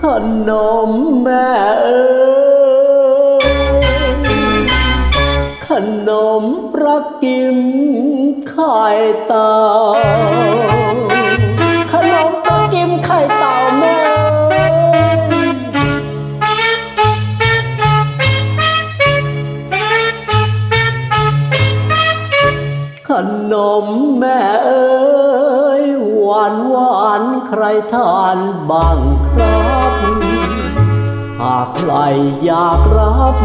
ขนมแม่เอ้ขนมประกิมไข่เต่าขนมประกิมไข่เต่าแม่เอ้ยขนมแม่เอ้ วานหวานใครทานบ้างครับ หากใครอยากรับ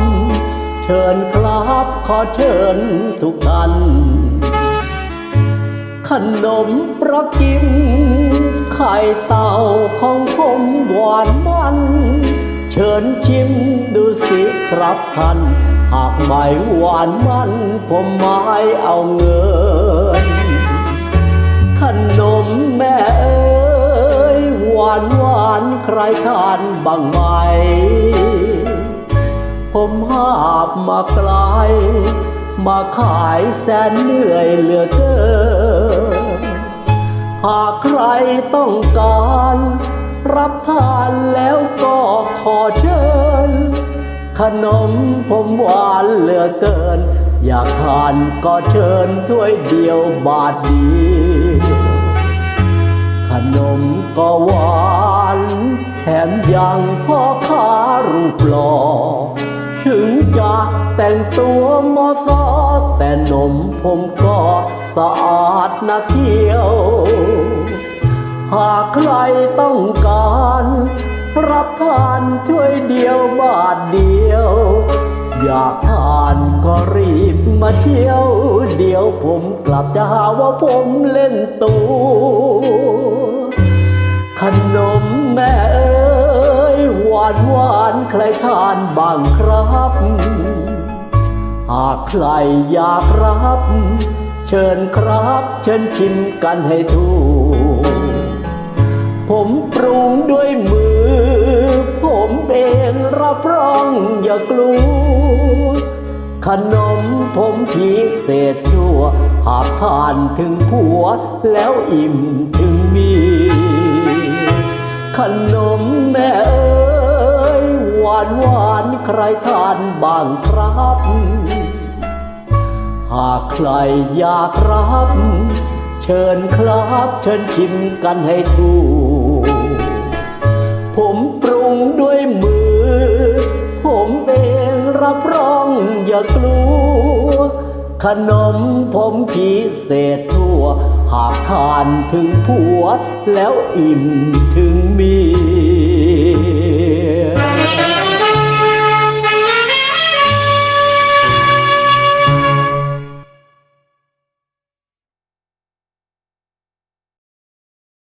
เชิญครับขอเชิญทุกท่านขนมประกิมไข่เต่าของผมหวานมัน เชิญชิมดูสิครับท่าน หากไม่หวานมัน ผมไม่เอาเงินขน มแม่เอ้ยหวานหวานใครทานบ้างไหม ผมหาบมาไกลมาขายแสนเหนื่อยเหลือเกิน หากใครต้องการ รับทานแล้วก็ขอเชิญ ขนมผมหวานเหลือเกิน อยากทานก็เชิญถ้วยเดียวบาทเดียว นมก็หวานแถมยังพ่อค้ารูปหล่อถึงจะแต่งตัวมอซอแต่นมผมก็สะอาดนะเที่ยว หากใครต้องการ รับทานถ้วยเดียวบาทเดียว อยากทานก็รีบมาเที่ยว เดี๋ยวผมกลับจะหาว่าผมเล่นตัวขนมแม่เอ้ยหวานหวานใครทานบ้างครับหากใครอยากรับ เชิญครับ เชิญชิมกันให้ถูกผมปรุงด้วยมือ ผมเองรับรองอย่ากลัว ขนมผมพิเศษชั่ว หากทานถึงผัวแล้วอิ่มถึงมี ขนมแม่เอ้ยหวานหวานใครทานบ้างครับ หากใครอยากรับ เชิญครับเชิญชิมกันให้ถูกผม รับรองอย่ากลัว ขนมผมพิเศษทั่ว หากทานถึงผัวแล้วอิ่มถึงมี